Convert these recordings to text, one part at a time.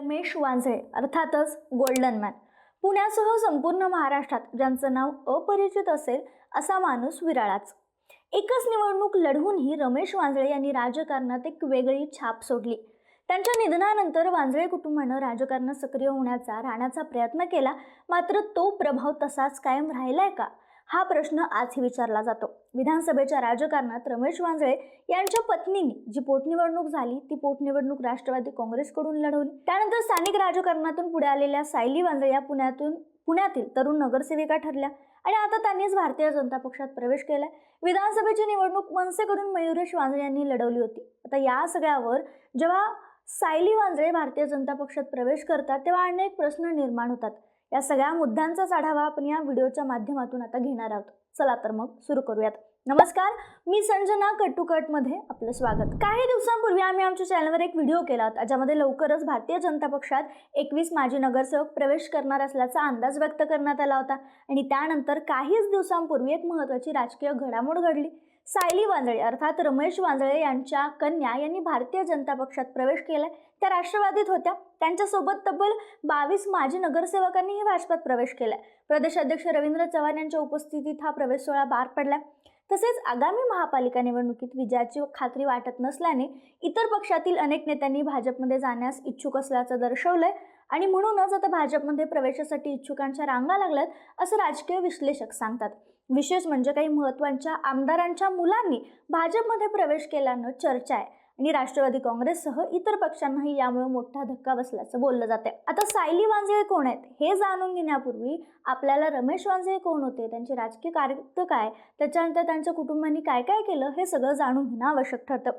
रमेश वांझळे अर्थातच golden man पुण्यासह संपूर्ण महाराष्ट्रात ज्यांचं नाव अपरिचित असेल असा माणूस विराळाच. एकच निवडणूक लढवूनही रमेश वांझळे यांनी राजकारणात एक वेगळी छाप सोडली. त्यांच्या निधनानंतर वांजळे कुटुंबानं राजकारणात सक्रिय होण्याचा राहण्याचा प्रयत्न केला मात्र तो प्रभाव तसाच कायम राहिलाय का? हा प्रश्न आजही विचारला जातो. विधानसभेच्या राजकारणात रमेश वांजळे यांच्या पत्नीने जी पोटनिवडणूक झाली ती पोटनिवडणूक राष्ट्रवादी काँग्रेसकडून लढवली. त्यानंतर स्थानिक राजकारणातून पुढे आलेल्या सायली वांजळे या पुण्यातून पुण्यातील तरुण नगरसेविका ठरल्या आणि आता त्यांनीच भारतीय जनता पक्षात प्रवेश केलाय. विधानसभेची निवडणूक मनसेकडून मयुरेश वांजळे यांनी लढवली होती. आता या सगळ्यावर जेव्हा सायली वांजळे भारतीय जनता पक्षात प्रवेश करतात तेव्हा अनेक प्रश्न निर्माण होतात. या सगळ्या मुद्द्यांचाच आढावा आपण या व्हिडिओच्या माध्यमातून आता घेणार आहोत. चला तर मग सुरू करूयात. नमस्कार मी संजना कटुकटमध्ये आपलं स्वागत. काही दिवसांपूर्वी आम्ही आमच्या चॅनलवर एक व्हिडिओ केला होता ज्यामध्ये लवकरच भारतीय जनता पक्षात एकवीस माजी नगरसेवक प्रवेश करणार असल्याचा अंदाज व्यक्त करण्यात आला होता. आणि त्यानंतर काहीच दिवसांपूर्वी एक महत्त्वाची राजकीय घडामोड घडली. सायली वांजळे अर्थात रमेश वांजळे यांच्या कन्या यांनी भारतीय जनता पक्षात प्रवेश केला त्या राष्ट्रवादीत होत्या. त्यांच्यासोबत तब्बल बावीस माजी नगरसेवकांनीही भाजपात प्रवेश केला प्रदेशाध्यक्ष रवींद्र चव्हाण यांच्या उपस्थितीत हा प्रवेश सोहळा पार पडलाय. तसेच आगामी महापालिका निवडणुकीत विजयाची खात्री वाटत नसल्याने इतर पक्षातील अनेक नेत्यांनी भाजपमध्ये जाण्यास इच्छुक असल्याचं दर्शवलंय. आणि म्हणूनच आता भाजपमध्ये प्रवेशासाठी इच्छुकांच्या रांगा लागल्यात असं राजकीय विश्लेषक सांगतात. विशेष म्हणजे काही महत्त्वाच्या आमदारांच्या मुलांनी भाजपमध्ये प्रवेश केल्यानं चर्चा आहे. आणि राष्ट्रवादी काँग्रेससह इतर पक्षांनाही यामुळे मोठा धक्का बसल्याचं बोललं जाते आता सायली वांजळे कोण आहेत हे जाणून घेण्यापूर्वी आपल्याला रमेश वांजळे कोण होते त्यांचे राजकीय कार्य काय त्याच्यानंतर त्यांच्या कुटुंबांनी काय काय केलं हे सगळं जाणून घेणं आवश्यक ठरतं.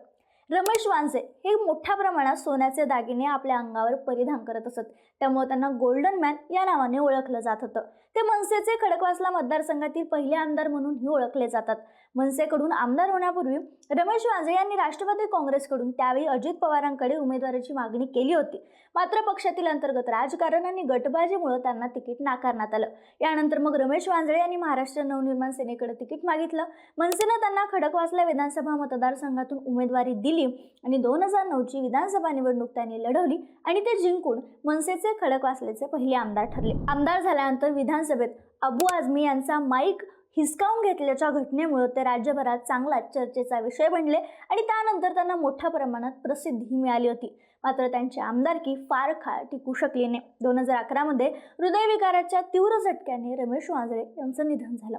रमेश वांजे हे मोठ्या प्रमाणात सोन्याचे दागिने आपल्या अंगावर परिधान करत असत. त्यामुळे त्यांना गोल्डन मॅन या नावाने ओळखलं जात होतं. ते मनसेचे खडकवासला मतदारसंघातील पहिले आमदार म्हणूनही ओळखले जातात. मनसेकडून आमदार होण्यापूर्वी रमेश वांजळे यांनी राष्ट्रवादी काँग्रेसकडून त्यावेळी अजित पवारांकडे उमेदवाराची मागणी केली होती. मात्र पक्षातील अंतर्गत राजकारण आणि गटबाजीमुळे त्यांना तिकीट नाकारण्यात आलं. यानंतर मग रमेश वांजळे यांनी महाराष्ट्र नवनिर्माण सेनेकडे तिकीट मागितलं. मनसेनं त्यांना खडकवासला विधानसभा मतदारसंघातून उमेदवारी दिली आणि दोन हजार नऊची विधानसभा निवडणूक त्यांनी लढवली आणि ते जिंकून मनसेचे खडकवासलेचे पहिले आमदार ठरले. आमदार झाल्यानंतर विधान विधानसभेत अबू आझमी यांचा माईक हिसकावून घेतल्याच्या घटनेमुळे ते राज्यभरात चांगलाच चर्चेचा विषय बनले आणि त्यानंतर त्यांना मोठ्या प्रमाणात प्रसिद्धी मिळाली होती. मात्र त्यांची आमदारकी फार काळ टिकू शकली नाही. दोन हजार अकरामध्ये हृदयविकाराच्या तीव्र झटक्याने रमेश वांजळे यांचं निधन झालं.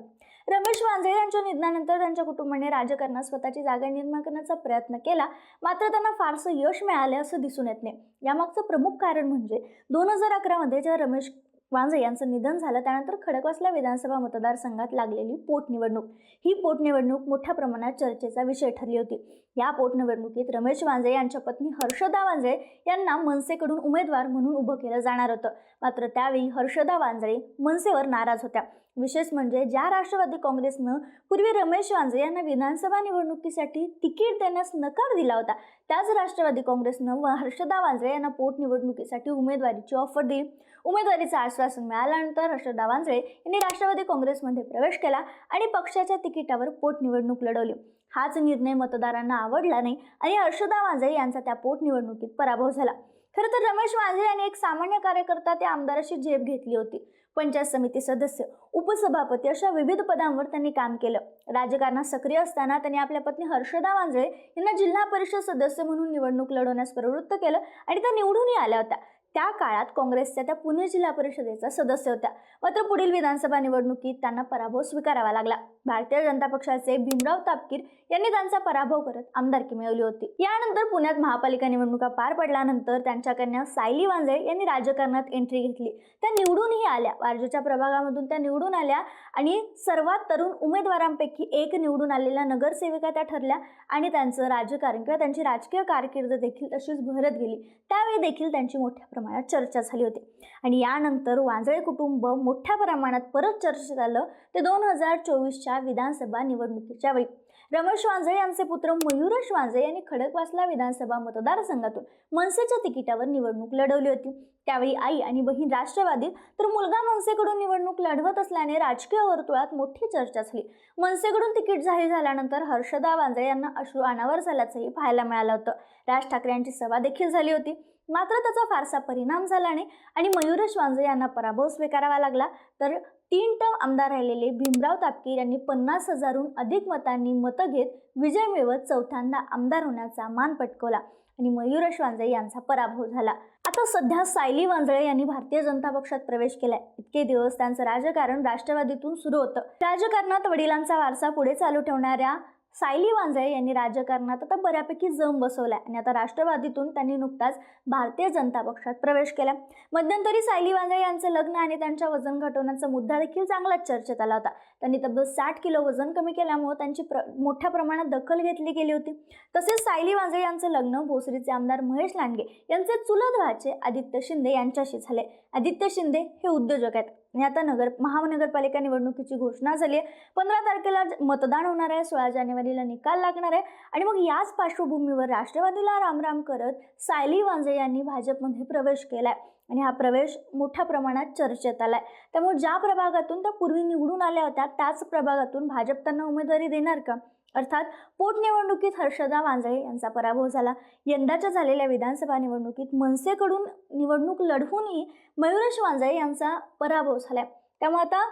रमेश वांजळे यांच्या निधनानंतर त्यांच्या कुटुंबाने राजकारणात स्वतःची जागा निर्माण करण्याचा प्रयत्न केला. मात्र त्यांना फारसं यश मिळाले असं दिसून येत नाही. यामागचं प्रमुख कारण म्हणजे दोन हजार अकरामध्ये जेव्हा रमेश वांझे यांचं निधन झालं. त्यानंतर खडकवासला विधानसभा मतदारसंघात लागलेली पोटनिवडणूक. ही पोटनिवडणूक मोठ्या प्रमाणात चर्चेचा विषय ठरली होती. या पोटनिवडणुकीत रमेश वांझे यांच्या पत्नी हर्षदा वांजळे यांना मनसेकडून उमेदवार म्हणून उभं केलं जाणार होतं. मात्र त्यावेळी हर्षदा वांजळे मनसेवर नाराज होत्या. विशेष म्हणजे ज्या राष्ट्रवादी काँग्रेसनं पूर्वी रमेश वांझे यांना विधानसभा निवडणुकीसाठी तिकीट देण्यास नकार दिला होता त्याच राष्ट्रवादी काँग्रेसनं व हर्षदा वांजळे यांना पोटनिवडणुकीसाठी उमेदवारीची ऑफर दिली. उमेदवारीचं आश्वासन मिळाल्यानंतर हर्षद दावांजळे यांनी राष्ट्रवादी काँग्रेसमध्ये प्रवेश केला आणि पक्षाच्या तिकिटावर पोटनिवडणूक लढवली. हाच निर्णय मतदारांना आवडला नाही आणि हर्षदा वांजळे यांचा त्या पोटनिवडणुकीत पराभव झाला. खरं तर रमेश वांजळे यांनी एक सामान्य कार्यकर्ता त्या आमदाराशी झेप घेतली होती. पंचायत समिती सदस्य उपसभापती अशा विविध पदांवर त्यांनी काम केलं. राजकारणात सक्रिय असताना त्यांनी आपल्या पत्नी हर्षदा वांजळे यांना जिल्हा परिषद सदस्य म्हणून निवडणूक लढवण्यास प्रवृत्त केलं आणि त्या निवडूनही आल्या होत्या. त्या काळात काँग्रेसच्या त्या पुणे जिल्हा परिषदेचा सदस्य होत्या. मात्र पुढील विधानसभा निवडणुकीत त्यांना पराभव स्वीकारावा लागला. भारतीय जनता पक्षाचे भीमराव तापकीर यांनी त्यांचा पराभव करत आमदारकी मिळवली होती. यानंतर पुण्यात महापालिका निवडणुका पार पडल्यानंतर त्यांच्या कन्या सायली वांजळे यांनी राजकारणात एंट्री घेतली. त्या निवडूनही आल्या. वारजेच्या प्रभागामधून त्या निवडून आल्या आणि सर्वात तरुण उमेदवारांपैकी एक निवडून आलेल्या नगरसेविका त्या ठरल्या आणि त्यांचं राजकारण किंवा त्यांची राजकीय कारकीर्द देखील तशीच भरत गेली. त्यावेळी देखील त्यांची मोठ्या प्रमाणात चर्चा झाली होती. आणि यानंतर वांजळे कुटुंब मोठ्या प्रमाणात परत चर्चेत आलं. ते दोन हजार चोवीसच्या विधानसभा निवडणुकीच्या वेळी. रमेश वांजळे यांचे पुत्र मयुरेश वांजळे यांनी खडकवासला विधानसभा मतदारसंघातून मनसेच्या तिकिटावर निवडणूक लढवली होती. त्यावेळी आई आणि बहीण राष्ट्रवादी तर मुलगा मनसेकडून निवडणूक लढवत असल्याने राजकीय वर्तुळात मोठी चर्चा झाली. मनसेकडून तिकीट जाहीर झाल्यानंतर हर्षदा वांजळे यांना अश्रू अनावर झाल्याचंही पाहायला मिळालं होतं. राज ठाकरे यांची सभा देखील झाली होती. मात्र त्याचा फारसा परिणाम झाला नाही. आणि मयुरेश वांजे यांना पराभव स्वीकारावा लागला. तर तीन टर्म आमदार राहिलेले भीमराव तापकीर यांनी पन्नास हजारहून अधिक मतांनी मतं घेत विजय मिळवत चौथ्यांदा आमदार होण्याचा मान पटकवला आणि मयुरेश वांजळे यांचा पराभव झाला. आता सध्या सायली वांजळे यांनी भारतीय जनता पक्षात प्रवेश केलाय. इतके दिवस त्यांचं राजकारण राष्ट्रवादीतून सुरू होतं. राजकारणात वडिलांचा वारसा पुढे चालू ठेवणाऱ्या सायली वांझे यांनी राजकारणात आता बऱ्यापैकी जम बसवला आणि आता राष्ट्रवादीतून त्यांनी नुकताच भारतीय जनता पक्षात प्रवेश केला मध्यंतरी सायली वांझे यांचं लग्न आणि त्यांच्या वजन घटवण्याचा मुद्दा देखील चांगलाच चर्चेत आला होता. त्यांनी तब्बल साठ किलो वजन कमी केल्यामुळे त्यांची प्र मोठ्या प्रमाणात दखल घेतली गेली होती. तसेच सायली वांझे यांचं लग्न भोसरीचे आमदार महेश लांडगे यांचे चुलत भाचे आदित्य शिंदे यांच्याशी झाले आदित्य शिंदे हे उद्योजक आहेत. आणि आता नगर महानगरपालिका निवडणुकीची घोषणा झाली आहे. पंधरा तारखेला मतदान होणार आहे सोळा जानेवारीला निकाल लागणार आहे. आणि मग याच पार्श्वभूमीवर राष्ट्रवादीला रामराम करत सायली वांजे यांनी भाजपमध्ये प्रवेश केलाय. आणि हा प्रवेश मोठ्या प्रमाणात चर्चेत आलाय. त्यामुळे ज्या प्रभागातून त्या पूर्वी निवडून आल्या होत्या त्याच प्रभागातून भाजप त्यांना उमेदवारी देणार का? अर्थात पोटनिवडणुकीत हर्षदा वांजळे यांचा पराभव झाला. यंदाच्या झालेल्या विधानसभा निवडणुकीत मनसेकडून निवडणूक लढवूनही मयुरेश वांजळे यांचा पराभव झाला. त्यामुळे आता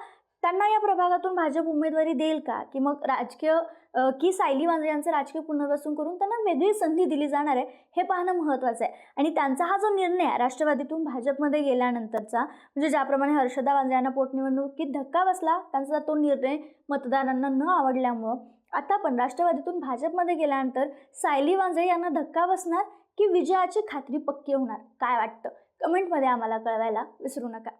त्यांना या प्रभागातून भाजप उमेदवारी देईल का? की मग राजकीय की सायली वांद्रे यांचं राजकीय पुनर्वसन करून त्यांना वेगळी संधी दिली जाणार आहे हे पाहणं महत्त्वाचं आहे. आणि त्यांचा हा जो निर्णय आहे राष्ट्रवादीतून भाजपमध्ये गेल्यानंतरचा म्हणजे ज्याप्रमाणे हर्षदा वांद्रे यांना पोटनिवडणुकीत धक्का बसला त्यांचा तो निर्णय मतदारांना न आवडल्यामुळं आता पण राष्ट्रवादीतून भाजपमध्ये गेल्यानंतर सायली वांजळे यांना धक्का बसणार की विजयाची खात्री पक्की होणार? काय वाटतं? कमेंटमध्ये आम्हाला कळवायला विसरू नका.